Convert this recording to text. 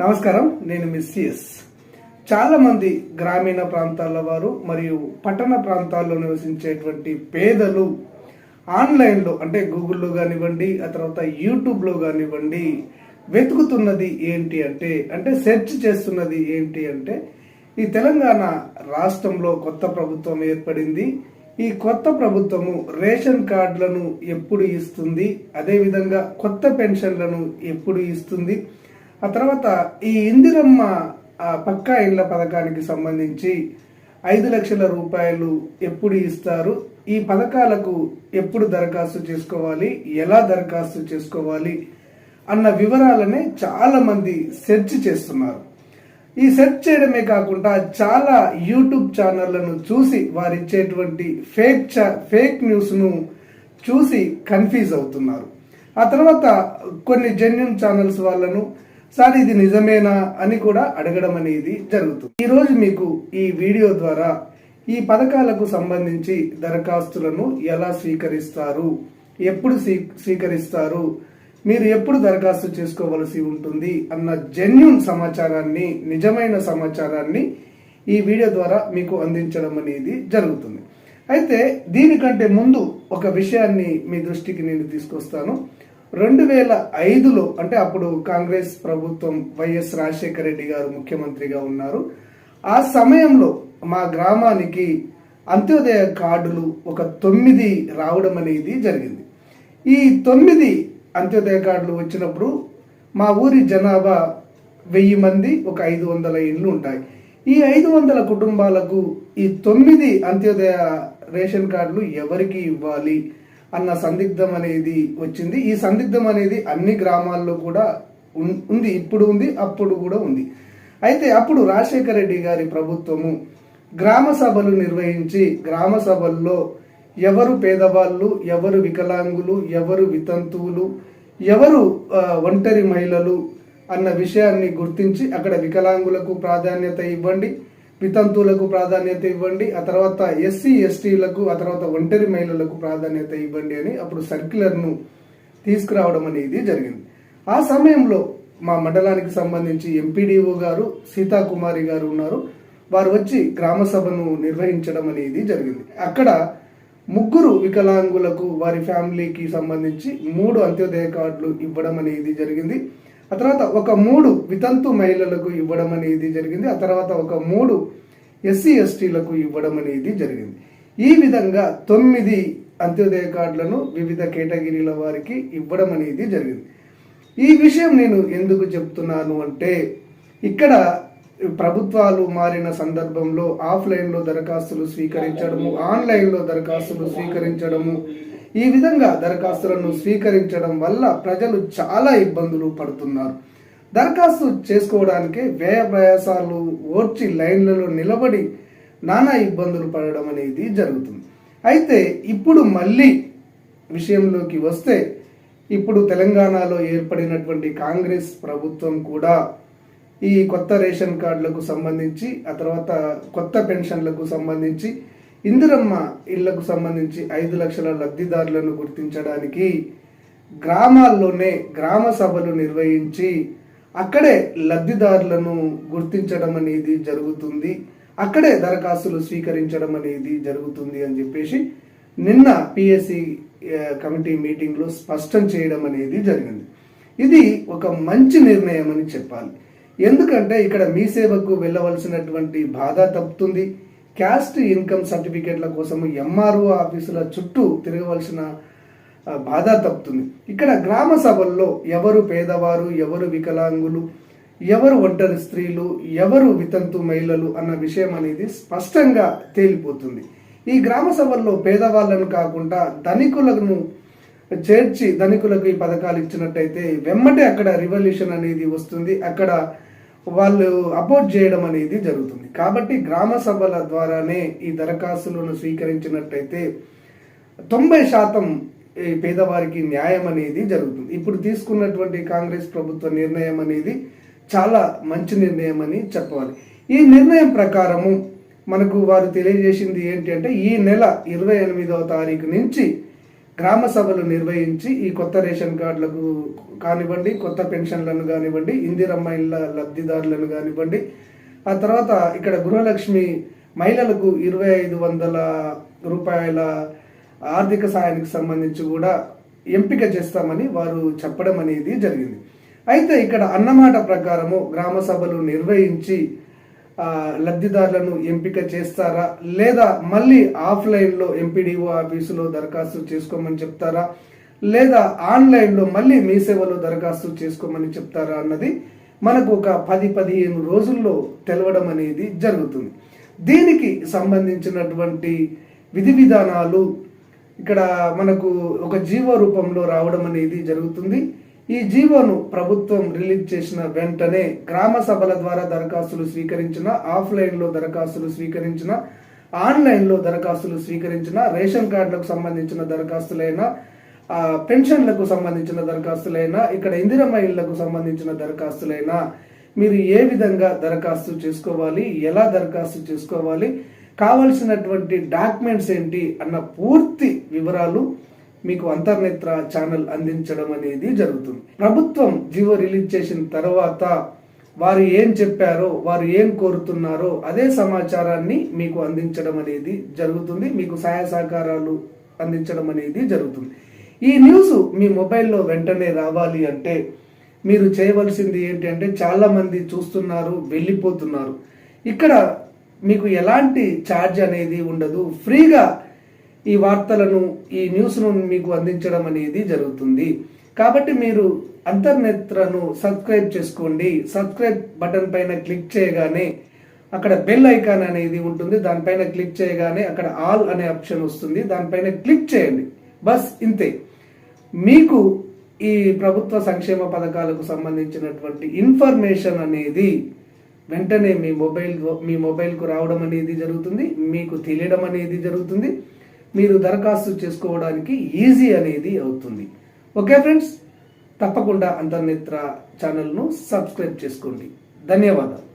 నమస్కారం నేను miss CS చాలా మంది గ్రామీణ ప్రాంతాల వారు మరియు పట్టణ ప్రాంతాల్లో నివసించేటువంటి పేదలు ఆన్లైన్లో అంటే గూగుల్లో కానివ్వండి ఆ తర్వాత యూట్యూబ్లో కానివ్వండి వెతుకుతున్నది ఏంటి అంటే అంటే సెర్చ్ చేస్తున్నది ఏంటి అంటే ఈ తెలంగాణ రాష్ట్రంలో కొత్త ప్రభుత్వం ఏర్పడింది. ఈ కొత్త ప్రభుత్వము రేషన్ కార్డులను ఎప్పుడు ఇస్తుంది? అదేవిధంగా కొత్త పెన్షన్లను ఎప్పుడు ఇస్తుంది? ఆ తర్వాత ఈ ఇందిరమ్మ ఆ, పక్కా ఇళ్ళ పథకానికి సంబంధించి ఐదు లక్షల రూపాయలు ఎప్పుడు ఇస్తారు? ఈ పథకాలకు ఎప్పుడు దరఖాస్తు చేసుకోవాలి? ఎలా దరఖాస్తు చేసుకోవాలి? అన్న వివరాలనే చాలా మంది సెర్చ్ చేస్తున్నారు. ఈ సెర్చ్ చేయడమే కాకుండా చాలా యూట్యూబ్ ఛానళ్ళను చూసి వారిచ్చేటువంటి ఫేక్ చా- ఫేక్ న్యూస్ను చూసి కన్ఫ్యూజ్ అవుతున్నారు. ఆ తర్వాత కొన్ని జెన్యున్ ఛానల్స్ వాళ్ళను సార్ ఇది నిజమేనా అని కూడా అడగడం అనేది జరుగుతుంది. ఈ రోజు మీకు ఈ వీడియో ద్వారా ఈ పథకాలకు సంబంధించి దరఖాస్తులను ఎలా స్వీకరిస్తారు ఎప్పుడు స్వీకరిస్తారు మీరు ఎప్పుడు దరఖాస్తు చేసుకోవలసి ఉంటుంది అన్న జెన్యున్ సమాచారాన్ని నిజమైన సమాచారాన్ని ఈ వీడియో ద్వారా మీకు అందించడం అనేది జరుగుతుంది. అయితే దీనికంటే ముందు ఒక విషయాన్ని మీ దృష్టికి నేను తీసుకొస్తాను. రెండు వేల ఐదులో అంటే అప్పుడు కాంగ్రెస్ ప్రభుత్వం వైఎస్ రాజశేఖర రెడ్డి గారు ముఖ్యమంత్రిగా ఉన్నారు. ఆ సమయంలో మా గ్రామానికి అంత్యోదయ కార్డులు ఒక తొమ్మిది రావడం అనేది జరిగింది. ఈ తొమ్మిది అంత్యోదయ కార్డులు వచ్చినప్పుడు మా ఊరి జనాభా వెయ్యి మంది ఒక ఐదు వందల ఇండ్లు ఉంటాయి. ఈ ఐదు వందల కుటుంబాలకు ఈ తొమ్మిది అంత్యోదయ రేషన్ కార్డులు ఎవరికి ఇవ్వాలి? అన్న సందిగ్ధం అనేది వచ్చింది. ఈ సందిగ్ధం అనేది అన్ని గ్రామాల్లో కూడా ఉంది. ఇప్పుడు ఉంది అప్పుడు కూడా ఉంది. అయితే అప్పుడు రాజశేఖర రెడ్డి గారి ప్రభుత్వము గ్రామ సభలు నిర్వహించి గ్రామ సభల్లో ఎవరు పేదవాళ్ళు ఎవరు వికలాంగులు ఎవరు వితంతువులు ఎవరు ఒంటరి మహిళలు అన్న విషయాన్ని గుర్తించి అక్కడ వికలాంగులకు ప్రాధాన్యత ఇవ్వండి. వితంతువులకు ప్రాధాన్యత ఇవ్వండి ఆ తర్వాత ఎస్సీ ఎస్టీలకు ఆ తర్వాత ఒంటరి మహిళలకు ప్రాధాన్యత ఇవ్వండి అని అప్పుడు సర్క్యులర్ను తీసుకురావడం అనేది జరిగింది. ఆ సమయంలో మా మండలానికి సంబంధించి ఎంపీడీఓ గారు సీతాకుమారి గారు ఉన్నారు. వారు వచ్చి గ్రామ సభను నిర్వహించడం అనేది జరిగింది. అక్కడ ముగ్గురు వికలాంగులకు వారి ఫ్యామిలీకి సంబంధించి మూడు అంత్యోదయ కార్డులు ఇవ్వడం అనేది జరిగింది. ఆ తర్వాత ఒక మూడు వితంతు మహిళలకు ఇవ్వడం అనేది జరిగింది. ఆ తర్వాత ఒక మూడు ఎస్సీ ఎస్టీలకు ఇవ్వడం అనేది జరిగింది. ఈ విధంగా తొమ్మిది అంత్యోదయ కార్డులను వివిధ కేటగిరీల వారికి ఇవ్వడం అనేది జరిగింది. ఈ విషయం నేను ఎందుకు చెప్తున్నాను అంటే ఇక్కడ ప్రభుత్వాలు మారిన సందర్భంలో ఆఫ్లైన్లో దరఖాస్తులు స్వీకరించడము ఆన్లైన్లో దరఖాస్తులు స్వీకరించడము ఈ విధంగా దరఖాస్తులను స్వీకరించడం వల్ల ప్రజలు చాలా ఇబ్బందులు పడుతున్నారు. దరఖాస్తు చేసుకోవడానికి వ్యయ ప్రయాసాలు ఓర్చి లైన్లలో నిలబడి నానా ఇబ్బందులు పడడం అనేది జరుగుతుంది. అయితే ఇప్పుడు మళ్ళీ విషయంలోకి వస్తే ఇప్పుడు తెలంగాణలో ఏర్పడినటువంటి కాంగ్రెస్ ప్రభుత్వం కూడా ఈ కొత్త రేషన్ కార్డులకు సంబంధించి ఆ తర్వాత కొత్త పెన్షన్లకు సంబంధించి ఇందిరమ్మ ఇళ్ళకు సంబంధించి ఐదు లక్షల లబ్ధిదారులను గుర్తించడానికి గ్రామాల్లోనే గ్రామ సభలు నిర్వహించి అక్కడే లబ్ధిదారులను గుర్తించడం అనేది జరుగుతుంది. అక్కడే దరఖాస్తులు స్వీకరించడం అనేది జరుగుతుంది అని చెప్పేసి నిన్న పిఎస్సి కమిటీ మీటింగ్లో స్పష్టం చేయడం అనేది జరిగింది. ఇది ఒక మంచి నిర్ణయం అని చెప్పాలి. ఎందుకంటే ఇక్కడ మీ సేవకు వెళ్ళవలసినటువంటి బాధ తప్పుతుంది. క్యాస్ట్ ఇన్కమ్ సర్టిఫికేట్ల కోసం ఎంఆర్ఓ ఆఫీసుల చుట్టూ తిరగవలసిన బాధ తప్పుతుంది. ఇక్కడ గ్రామ సభల్లో ఎవరు పేదవారు ఎవరు వికలాంగులు ఎవరు ఒంటరి స్త్రీలు ఎవరు వితంతు మహిళలు అన్న విషయం అనేది స్పష్టంగా తేలిపోతుంది. ఈ గ్రామ సభల్లో పేదవాళ్ళను కాకుండా ధనికులను చేర్చి ధనికులకు ఈ పథకాలు ఇచ్చినట్టయితే వెమ్మటే అక్కడ రివల్యూషన్ అనేది వస్తుంది. అక్కడ వాళ్ళు అపోర్ట్ చేయడం అనేది జరుగుతుంది. కాబట్టి గ్రామ సభల ద్వారానే ఈ దరఖాస్తులను స్వీకరించినట్టయితే తొంభై శాతం ఈ పేదవారికి న్యాయం అనేది జరుగుతుంది. ఇప్పుడు తీసుకున్నటువంటి కాంగ్రెస్ ప్రభుత్వ నిర్ణయం అనేది చాలా మంచి నిర్ణయం అని చెప్పాలి ఈ నిర్ణయం ప్రకారము మనకు వారు తెలియజేసింది ఏంటి అంటే ఈ నెల ఇరవై ఎనిమిదవ తారీఖు నుంచి గ్రామ సభలు నిర్వహించి ఈ కొత్త రేషన్ కార్డులకు కానివ్వండి కొత్త పెన్షన్లను కానివ్వండి ఇందిరమ్మ ఇళ్ళ లబ్ధిదారులను కానివ్వండి ఆ తర్వాత ఇక్కడ గృహలక్ష్మి మహిళలకు ఇరవై ఐదు వందల రూపాయల ఆర్థిక సాయానికి సంబంధించి కూడా ఎంపిక చేస్తామని వారు చెప్పడం అనేది జరిగింది. అయితే ఇక్కడ అన్నమాట ప్రకారము గ్రామ సభలు నిర్వహించి లబ్ధిదారులను ఎంపిక చేస్తారా? లేదా మళ్ళీ ఆఫ్లైన్లో ఎంపీడీఓ ఆఫీసులో దరఖాస్తు చేసుకోమని చెప్తారా? లేదా ఆన్లైన్లో మళ్ళీ మీ సేవలో దరఖాస్తు చేసుకోమని చెప్తారా అన్నది మనకు ఒక పది పదిహేను రోజుల్లో తెలవడం అనేది జరుగుతుంది. దీనికి సంబంధించినటువంటి విధి విధానాలు ఇక్కడ మనకు ఒక జీవ రూపంలో రావడం అనేది జరుగుతుంది. ఈ జీవోను ప్రభుత్వం రిలీజ్ చేసిన వెంటనే గ్రామ సభల ద్వారా దరఖాస్తులు స్వీకరించిన ఆఫ్లైన్లో దరఖాస్తులు స్వీకరించిన ఆన్లైన్లో దరఖాస్తులు స్వీకరించిన రేషన్ కార్డులకు సంబంధించిన దరఖాస్తులైనా ఆ, పెన్షన్లకు సంబంధించిన దరఖాస్తులైనా ఇక్కడ ఇందిరమ్మ ఇళ్ళకు సంబంధించిన దరఖాస్తులైనా మీరు ఏ విధంగా దరఖాస్తు చేసుకోవాలి ఎలా దరఖాస్తు చేసుకోవాలి కావలసినటువంటి డాక్యుమెంట్స్ ఏంటి అన్న పూర్తి వివరాలు మీకు అంతర్నేత్ర ఛానల్ అందించడం అనేది జరుగుతుంది. ప్రభుత్వం జీవో రిలీజ్ చేసిన తర్వాత వారు ఏం చెప్పారో వారు ఏం కోరుతున్నారో అదే సమాచారాన్ని మీకు అందించడం అనేది జరుగుతుంది. మీకు సహాయ సహకారాలు అందించడం అనేది జరుగుతుంది. ఈ న్యూస్ మీ మొబైల్లో వెంటనే రావాలి అంటే మీరు చేయవలసింది ఏంటి అంటే చాలా మంది చూస్తున్నారు వెళ్ళిపోతున్నారు. ఇక్కడ మీకు ఎలాంటి ఛార్జ్ అనేది ఉండదు. ఫ్రీగా ఈ వార్తలను ఈ న్యూస్ను మీకు అందించడం అనేది జరుగుతుంది. కాబట్టి మీరు అంతర్నేత్రను సబ్స్క్రైబ్ చేసుకోండి. సబ్స్క్రైబ్ బటన్ పైన క్లిక్ చేయగానే అక్కడ బెల్ ఐకాన్ అనేది ఉంటుంది. దానిపైన క్లిక్ చేయగానే అక్కడ ఆల్ అనే ఆప్షన్ వస్తుంది. దానిపైన క్లిక్ చేయండి. బస్ ఇంతే. మీకు ఈ ప్రభుత్వ సంక్షేమ పథకాలకు సంబంధించినటువంటి ఇన్ఫర్మేషన్ అనేది వెంటనే మీ మొబైల్ మీ మొబైల్కు రావడం అనేది జరుగుతుంది. మీకు తెలియడం అనేది జరుగుతుంది. మీరు దరఖాస్తు చేసుకోవడానికి ఈజీ అనేది అవుతుంది. Okay friends? తప్పకుండా అంతర్నేత్ర ఛానల్ను సబ్స్క్రైబ్ చేసుకోండి. ధన్యవాదాలు.